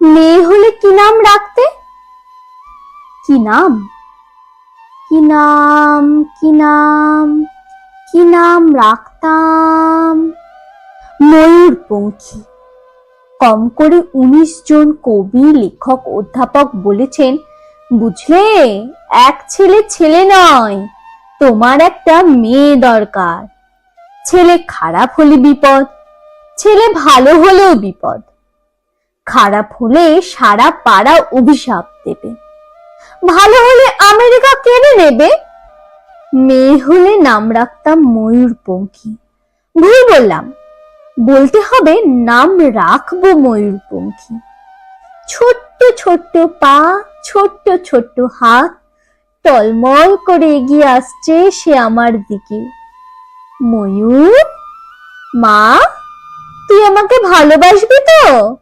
নাম রাখতে? কি নাম? কি নাম কি নাম কি নাম রাখতাম? ময়ূরপঙ্খী। কম করে উনিশ জন কবি, লেখক, অধ্যাপক বলেছেন, বুঝলে, এক ছেলে ছেলে নয়, তোমার একটা মেয়ে দরকার। ছেলে খারাপ হলে বিপদ, ছেলে ভালো হলেও বিপদ। খারাপ হলে সারা পাড়া অভিশাপ দেবে। ভালো হলে আমেরিকা কেড়ে নেবে। মেয়ে হলে নাম রাখতাম ময়ূরপঙ্খী। ভুল বললাম। বলতে হবে নাম রাখব ময়ূরপঙ্খী। ছোট্ট ছোট্ট পা, ছোট্ট ছোট্ট হাত, টলমল করে এগিয়ে আসছে সে আমার দিকে। ময়ূর? মা, তুই আমাকে ভালোবাসবি তো?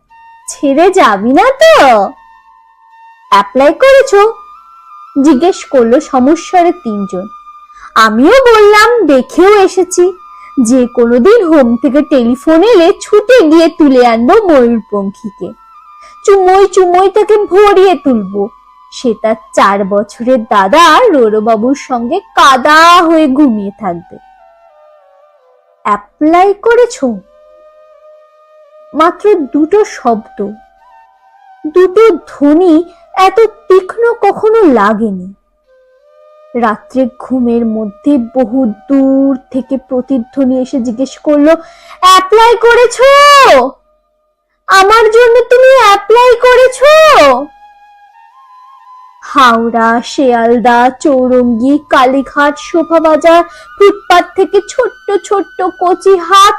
ছেড়ে যাবি না তো? অ্যাপ্লাই করেছ? জিজ্ঞেস করল সমস্যারে তিনজন। আমিও বললাম, দেখেও এসেছি। যে কোনোদিন হোম থেকে টেলিফোন এলে ছুটে গিয়ে তুলে আনব ময়ূরপঙ্খীকে। চুমোই চুমোই তাকে ভরিয়ে তুলবো। সে তার চার বছরের দাদা রোরবাবুর সঙ্গে কাদা হয়ে ঘুমিয়ে থাকবে। অ্যাপ্লাই করেছ? মাত্র দুটো শব্দ। দুটো ধ্বনি এত তীক্ষ্ণ কখনো লাগেনি। রাত্রে ঘুমের মধ্যে বহু দূর থেকে প্রতিধ্বনি এসে জিজ্ঞেস করল অ্যাপ্লাই করেছ? আমার জন্য তুমি অ্যাপ্লাই করেছ? হাওড়া, শেয়ালদা, চৌরঙ্গি, কালীঘাট শোভা বাজার ফুটপাত থেকে ছোট্ট ছোট্ট কচি হাত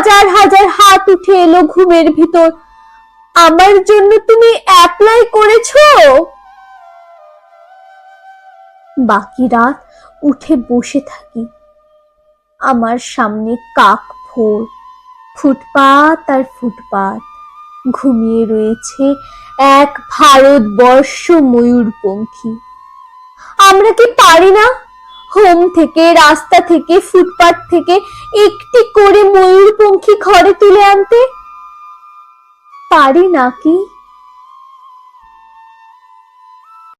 হাজার হাজার হাত উঠে এলো ঘুমের ভিতর। আমার জন্য তুমি অ্যাপ্লাই করেছ? বাকি রাত উঠে বসে থাকি। আমার সামনে কাক ফোর ফুটপাত আর ফুটপাত। ঘুমিয়ে রয়েছে এক ভারতবর্ষ ময়ূরপঙ্খী। আমরা কি পারি না? হোম থেকে রাস্তা থেকে ফুটপাত থেকে একটি করে ময়ূরপঙ্খী ঘরে তুলে আনতে? পারি নাকি